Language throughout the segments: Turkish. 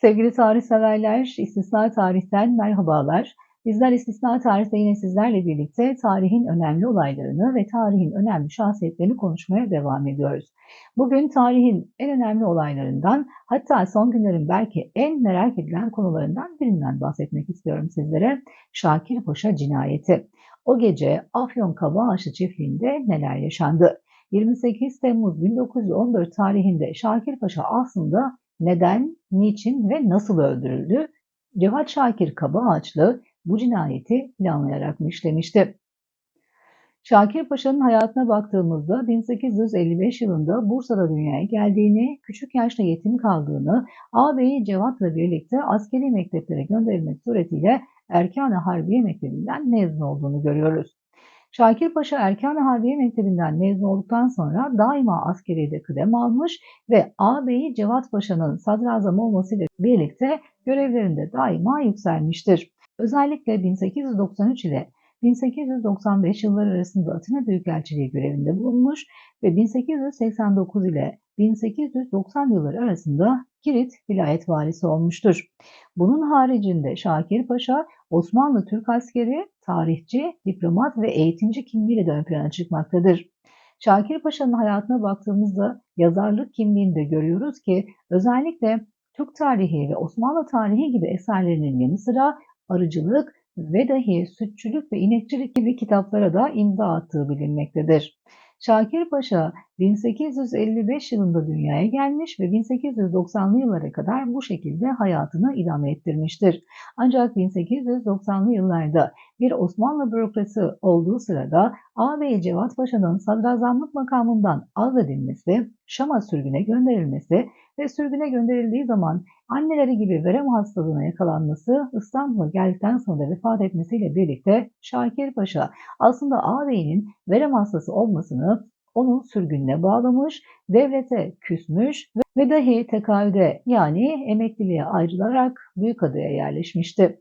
Sevgili tarih severler, istisna tarihten merhabalar. Bizler istisna tarihte yine sizlerle birlikte tarihin önemli olaylarını ve tarihin önemli şahsiyetlerini konuşmaya devam ediyoruz. Bugün tarihin en önemli olaylarından hatta son günlerin belki en merak edilen konularından birinden bahsetmek istiyorum sizlere. Şakir Paşa cinayeti. O gece Afyon Kabaağaçlı çiftliğinde neler yaşandı? 28 Temmuz 1914 tarihinde Şakir Paşa aslında neden, niçin ve nasıl öldürüldü? Cevat Şakir Kabaağaçlı bu cinayeti planlayarak mı işlemişti? Şakir Paşa'nın hayatına baktığımızda 1855 yılında Bursa'da dünyaya geldiğini, küçük yaşta yetim kaldığını, ağabeyi Cevat'la birlikte askeri mekteplere gönderilmek suretiyle Erkan-ı Harbiye Mektebi'nden mezun olduğunu görüyoruz. Şakir Paşa Erkan-ı Harbiye Mektebi'nden mezun olduktan sonra daima askeriyede kıdem almış ve ağabeyi Cevat Paşa'nın sadrazam olmasıyla birlikte görevlerinde daima yükselmiştir. Özellikle 1893 ile 1895 yılları arasında Atina Büyükelçiliği görevinde bulunmuş ve 1889 ile 1890 yılları arasında Girit vilayet valisi olmuştur. Bunun haricinde Şakir Paşa Osmanlı Türk askeri, tarihçi, diplomat ve eğitimci kimliğiyle de ön plana çıkmaktadır. Şakir Paşa'nın hayatına baktığımızda yazarlık kimliğinde görüyoruz ki özellikle Türk tarihi ve Osmanlı tarihi gibi eserlerinin yanı sıra arıcılık ve dahi sütçülük ve inekçilik gibi kitaplara da imza attığı bilinmektedir. Şakir Paşa 1855 yılında dünyaya gelmiş ve 1890'lı yıllara kadar bu şekilde hayatını idame ettirmiştir. Ancak 1890'lı yıllarda bir Osmanlı bürokrasi olduğu sırada ağabey Cevat Paşa'nın sadrazamlık makamından azledilmesi, Şam'a sürgüne gönderilmesi ve sürgüne gönderildiği zaman anneleri gibi verem hastalığına yakalanması İstanbul'a geldikten sonra vefat etmesiyle birlikte Şakir Paşa aslında ağabeyinin verem hastası olmasını onun sürgününe bağlamış, devlete küsmüş ve dahi tekavüde yani emekliliğe ayrılarak Büyükada'ya yerleşmişti.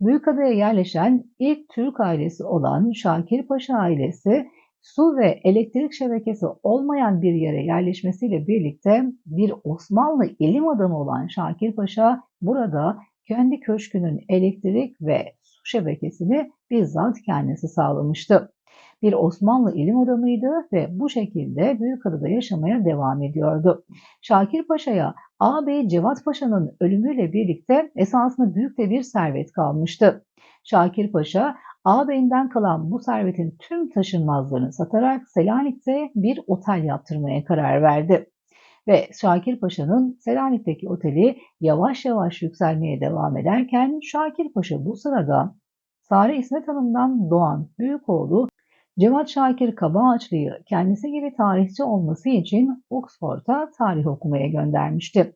Büyükada'ya yerleşen ilk Türk ailesi olan Şakir Paşa ailesi su ve elektrik şebekesi olmayan bir yere yerleşmesiyle birlikte bir Osmanlı ilim adamı olan Şakir Paşa burada kendi köşkünün elektrik ve su şebekesini bizzat kendisi sağlamıştı. Bir Osmanlı ilim adamıydı ve bu şekilde Büyükada'da yaşamaya devam ediyordu. Şakir Paşa'ya ağabey Cevat Paşa'nın ölümüyle birlikte esasında büyük de bir servet kalmıştı. Şakir Paşa ağabeyinden kalan bu servetin tüm taşınmazlarını satarak Selanik'te bir otel yaptırmaya karar verdi. Ve Şakir Paşa'nın Selanik'teki oteli yavaş yavaş yükselmeye devam ederken Şakir Paşa bu sırada Sare İsmet Hanım'dan doğan büyük oğlu Cevat Şakir Kabaağaçlı'yı kendisi gibi tarihçi olması için Oxford'a tarih okumaya göndermişti.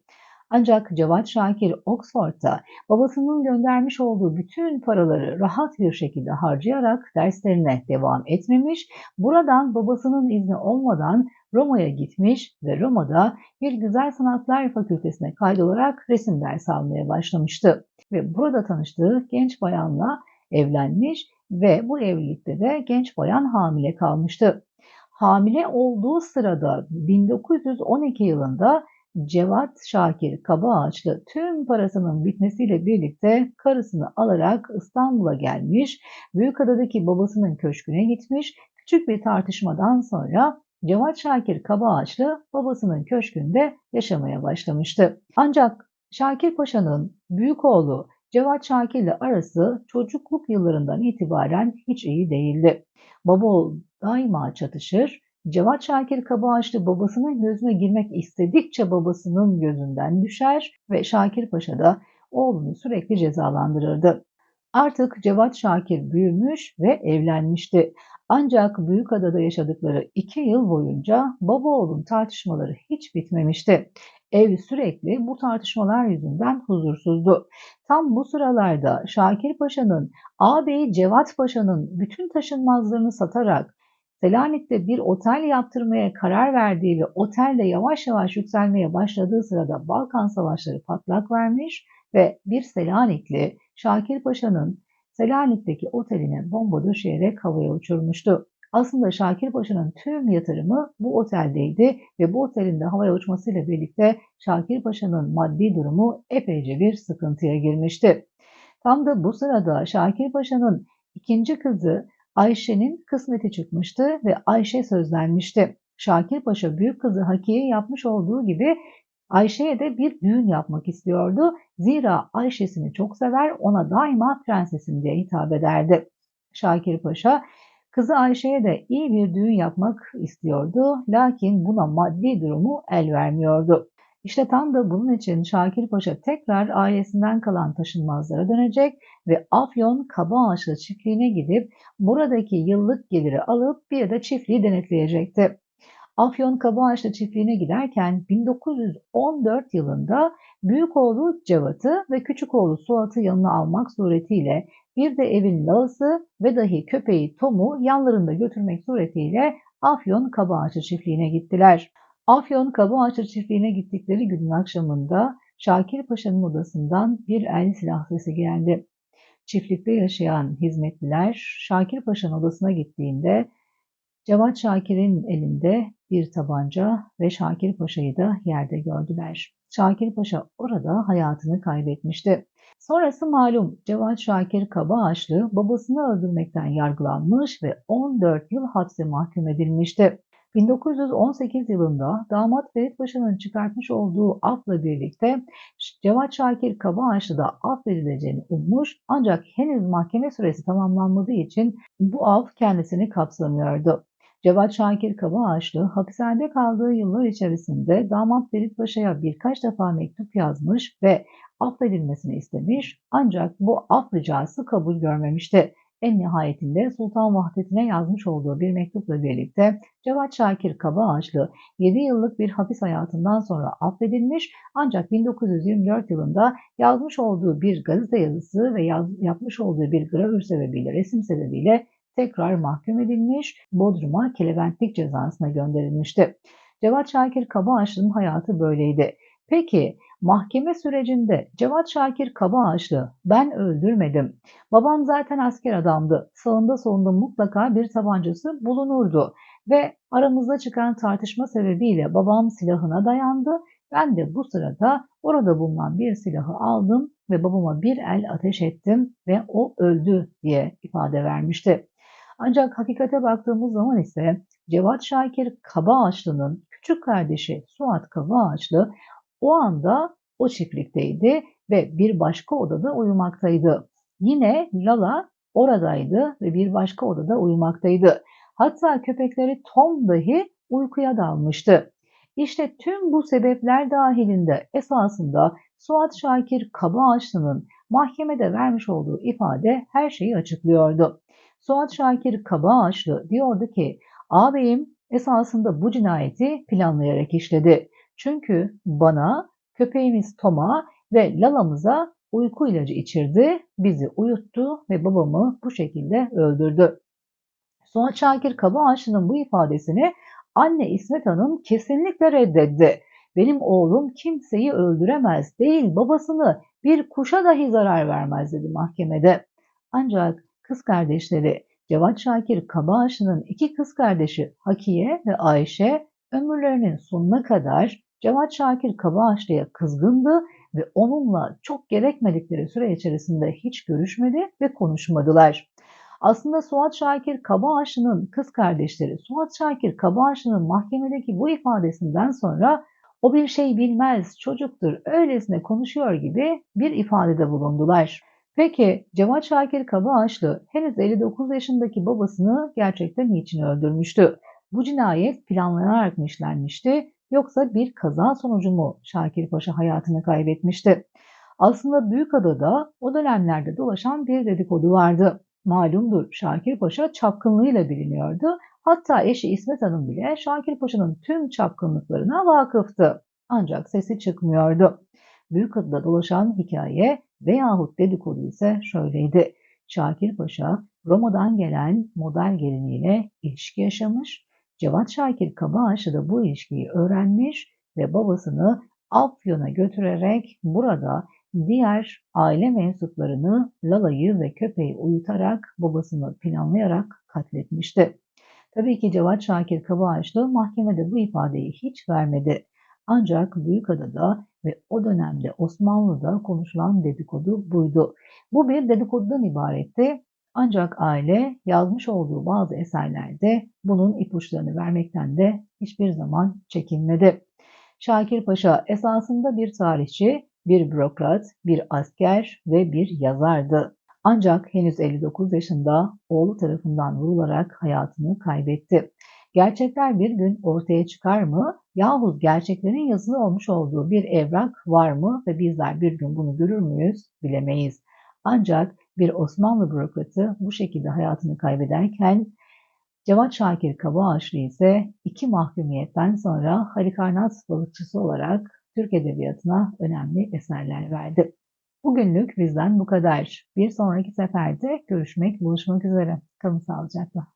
Ancak Cevat Şakir Oxford'da babasının göndermiş olduğu bütün paraları rahat bir şekilde harcayarak derslerine devam etmemiş, buradan babasının izni olmadan Roma'ya gitmiş ve Roma'da bir Güzel Sanatlar Fakültesine kaydolarak resim dersi almaya başlamıştı. Ve burada tanıştığı genç bayanla evlenmiş ve bu evlilikte de genç bayan hamile kalmıştı. Hamile olduğu sırada 1912 yılında Cevat Şakir Kabaağaçlı tüm parasının bitmesiyle birlikte karısını alarak İstanbul'a gelmiş, Büyükada'daki babasının köşküne gitmiş, küçük bir tartışmadan sonra Cevat Şakir Kabaağaçlı babasının köşkünde yaşamaya başlamıştı. Ancak Şakir Paşa'nın büyük oğlu Cevat Şakir ile arası çocukluk yıllarından itibaren hiç iyi değildi. Baba oğul daima çatışır, Cevat Şakir Kabaağaçlı babasının gözüne girmek istedikçe babasının gözünden düşer ve Şakir Paşa da oğlunu sürekli cezalandırırdı. Artık Cevat Şakir büyümüş ve evlenmişti. Ancak Büyükada'da yaşadıkları iki yıl boyunca baba oğlun tartışmaları hiç bitmemişti. Ev sürekli bu tartışmalar yüzünden huzursuzdu. Tam bu sıralarda Şakir Paşa'nın ağabeyi Cevat Paşa'nın bütün taşınmazlarını satarak Selanik'te bir otel yaptırmaya karar verdiği ve otelde yavaş yavaş yükselmeye başladığı sırada Balkan Savaşları patlak vermiş ve bir Selanikli Şakir Paşa'nın Selanik'teki oteline bomba döşeyerek havaya uçurmuştu. Aslında Şakir Paşa'nın tüm yatırımı bu oteldeydi ve bu otelin de havaya uçmasıyla birlikte Şakir Paşa'nın maddi durumu epeyce bir sıkıntıya girmişti. Tam da bu sırada Şakir Paşa'nın ikinci kızı Ayşe'nin kısmeti çıkmıştı ve Ayşe sözlenmişti. Şakir Paşa büyük kızı Hakiye yapmış olduğu gibi Ayşe'ye de bir düğün yapmak istiyordu. Zira Ayşe'sini çok sever, ona daima prensesim diye hitap ederdi. Şakir Paşa kızı Ayşe'ye de iyi bir düğün yapmak istiyordu. Lakin buna maddi durumu el vermiyordu. İşte tam da bunun için Şakir Paşa tekrar ailesinden kalan taşınmazlara dönecek ve Afyon Kabaağaçlı çiftliğine gidip buradaki yıllık geliri alıp bir de çiftliği denetleyecekti. Afyon Kabaağaçlı çiftliğine giderken 1914 yılında büyük oğlu Cevat'ı ve küçük oğlu Suat'ı yanına almak suretiyle bir de evin lağısı ve dahi köpeği Tom'u yanlarında götürmek suretiyle Afyon Kabaağaçlı çiftliğine gittiler. Afyon Kabaağaçlı çiftliğine gittikleri günün akşamında Şakir Paşa'nın odasından bir el silah sesi geldi. Çiftlikte yaşayan hizmetliler Şakir Paşa'nın odasına gittiğinde Cevat Şakir'in elinde bir tabanca ve Şakir Paşa'yı da yerde gördüler. Şakir Paşa orada hayatını kaybetmişti. Sonrası malum Cevat Şakir Kabaağaçlı babasını öldürmekten yargılanmış ve 14 yıl hapse mahkum edilmişti. 1918 yılında damat Ferit Paşa'nın çıkartmış olduğu afla birlikte Cevat Şakir Kabaağaçlı da affedileceğini ummuş ancak henüz mahkeme süresi tamamlanmadığı için bu af kendisini kapsamıyordu. Cevat Şakir Kabaağaçlı hapishanede kaldığı yıllar içerisinde damat Ferit Paşa'ya birkaç defa mektup yazmış ve affedilmesini istemiş ancak bu af ricası kabul görmemişti. En nihayetinde Sultan Vahdettin'e yazmış olduğu bir mektupla birlikte Cevat Şakir Kabaağaçlı 7 yıllık bir hapis hayatından sonra affedilmiş ancak 1924 yılında yazmış olduğu bir gazete yazısı ve yaz, yapmış olduğu bir gravür sebebiyle, resim sebebiyle tekrar mahkum edilmiş, Bodrum'a kelebentlik cezasına gönderilmişti. Cevat Şakir Kabaağaçlı'nın hayatı böyleydi. Peki mahkeme sürecinde Cevat Şakir Kabaağaçlı ben öldürmedim. Babam zaten asker adamdı. Sağında solunda mutlaka bir tabancası bulunurdu. Ve aramızda çıkan tartışma sebebiyle babam silahına dayandı. Ben de bu sırada orada bulunan bir silahı aldım ve babama bir el ateş ettim ve o öldü diye ifade vermişti. Ancak hakikate baktığımız zaman ise Cevat Şakir Kabaağaçlı'nın küçük kardeşi Suat Kabaağaçlı o anda o çiftlikteydi ve bir başka odada uyumaktaydı. Yine Lala oradaydı ve bir başka odada uyumaktaydı. Hatta köpekleri Tom dahi uykuya dalmıştı. İşte tüm bu sebepler dahilinde esasında Suat Şakir Kabaağaçlı'nın mahkemede vermiş olduğu ifade her şeyi açıklıyordu. Suat Şakir Kabaağaçlı diyordu ki ağabeyim esasında bu cinayeti planlayarak işledi. Çünkü bana, köpeğimiz Tom'a ve Lala'mıza uyku ilacı içirdi, bizi uyuttu ve babamı bu şekilde öldürdü. Suat Şakir Kabaağaçlı'nın bu ifadesini anne İsmet Hanım kesinlikle reddetti. Benim oğlum kimseyi öldüremez değil babasını bir kuşa dahi zarar vermez dedi mahkemede. Ancak kız kardeşleri Cevat Şakir Kabaağaçlı'nın iki kız kardeşi Hakiye ve Ayşe ömürlerinin sonuna kadar Cevat Şakir Kabaağaçlı'ya kızgındı ve onunla çok gerekmedikleri süre içerisinde hiç görüşmedi ve konuşmadılar. Aslında Suat Şakir Kabaağaçlı'nın kız kardeşleri Suat Şakir Kabaağaçlı'nın mahkemedeki bu ifadesinden sonra o bir şey bilmez, çocuktur, öylesine konuşuyor gibi bir ifadede bulundular. Peki Cevat Şakir Kabaağaçlı henüz 59 yaşındaki babasını gerçekten niçin öldürmüştü? Bu cinayet planlanarak mı işlenmişti yoksa bir kaza sonucu mu Şakir Paşa hayatını kaybetmişti? Aslında Büyükada'da o dönemlerde dolaşan bir dedikodu vardı. Malumdur Şakir Paşa çapkınlığıyla biliniyordu. Hatta eşi İsmet Hanım bile Şakir Paşa'nın tüm çapkınlıklarına vakıftı. Ancak sesi çıkmıyordu. Büyükada'da dolaşan hikaye veyahut dedikodu ise şöyleydi. Şakir Paşa Roma'dan gelen model geliniyle ilişki yaşamış. Cevat Şakir Kabaağaçlı da bu ilişkiyi öğrenmiş ve babasını Afyon'a götürerek burada diğer aile mensuplarını Lala'yı ve köpeği uyutarak babasını planlayarak katletmişti. Tabii ki Cevat Şakir Kavağaçlı mahkemede bu ifadeyi hiç vermedi. Ancak Büyükada'da ve o dönemde Osmanlı'da konuşulan dedikodu buydu. Bu bir dedikodudan ibaretti. Ancak aile yazmış olduğu bazı eserlerde bunun ipuçlarını vermekten de hiçbir zaman çekinmedi. Şakir Paşa esasında bir tarihçi, bir bürokrat, bir asker ve bir yazardı. Ancak henüz 59 yaşında oğlu tarafından vurularak hayatını kaybetti. Gerçekler bir gün ortaya çıkar mı yahut gerçeklerin yazılı olmuş olduğu bir evrak var mı ve bizler bir gün bunu görür müyüz bilemeyiz. Ancak bir Osmanlı bürokratı bu şekilde hayatını kaybederken Cevat Şakir Kabağaçlı ise iki mahkumiyetten sonra Halikarnat balıkçısı olarak Türk Edebiyatı'na önemli eserler verdi. Bugünlük bizden bu kadar. Bir sonraki seferde görüşmek, buluşmak üzere. Kalın sağlıcakla.